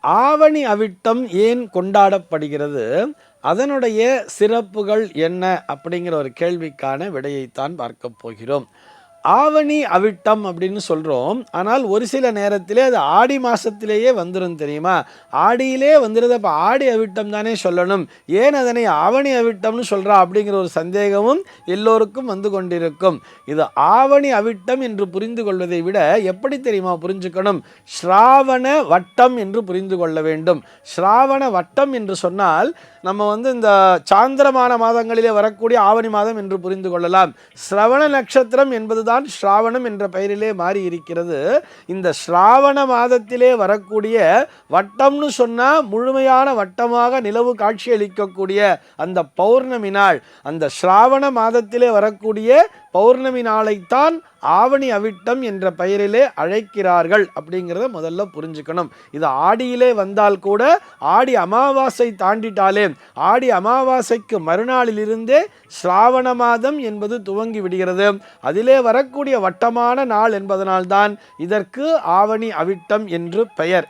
ஆவணி அவிட்டம் ஏன் கொண்டாடப்படுகிறது? அதனுடைய சிறப்புகள் என்ன? அப்படிங்கிற ஒரு கேள்விக்கான விடையைத்தான் பார்க்க போகிறோம். ஆவணி அவிட்டம் அப்படின்னு சொல்கிறோம் ஆனால் ஒரு சில நேரத்திலே அது ஆடி மாதத்திலேயே வந்துடும் தெரியுமா? ஆடியிலே வந்துடுது அப்போ ஆடி அவிட்டம் தானே சொல்லணும். ஏன் அதனை ஆவணி அவிட்டம்னு சொல்கிறா அப்படிங்கிற ஒரு சந்தேகமும் எல்லோருக்கும் வந்து கொண்டிருக்கும். இது ஆவணி அவிட்டம் என்று புரிந்து கொள்வதை விட எப்படி தெரியுமா புரிஞ்சுக்கணும்? ஸ்ராவண வட்டம் என்று புரிந்து கொள்ள வேண்டும். ஸ்ராவண வட்டம் என்று சொன்னால் நம்ம வந்து இந்த சாந்திரமான மாதங்களிலே வரக்கூடிய ஆவணி மாதம் என்று புரிந்து கொள்ளலாம். சிரவண நட்சத்திரம் தான் ஸ்ராவணம் என்ற பெயரிலே மாறி இருக்கிறது இந்த ஸ்ராவண மாதத்திலே வரக்கூடிய வட்டம்னு சொன்னால் முழுமையான வட்டமாக நிலவு காட்சி அளிக்கக்கூடிய அந்த பௌர்ணமி நாள் அந்த ஸ்ராவண மாதத்திலே வரக்கூடிய பௌர்ணமி நாளைத்தான் ஆவணி அவிட்டம் என்ற பெயரிலே அழைக்கிறார்கள் அப்படிங்கிறத முதல்ல புரிஞ்சுக்கணும். இது ஆடியிலே வந்தால் கூட ஆடி அமாவாசை தாண்டிட்டாலே ஆடி அமாவாசைக்கு மறுநாளிலிருந்தே ஸ்ராவண மாதம் என்பது துவங்கி விடுகிறது. அதிலே வரக்கூடிய வட்டமான நாள் என்பதனால்தான் இதற்கு ஆவணி அவிட்டம் என்று பெயர்.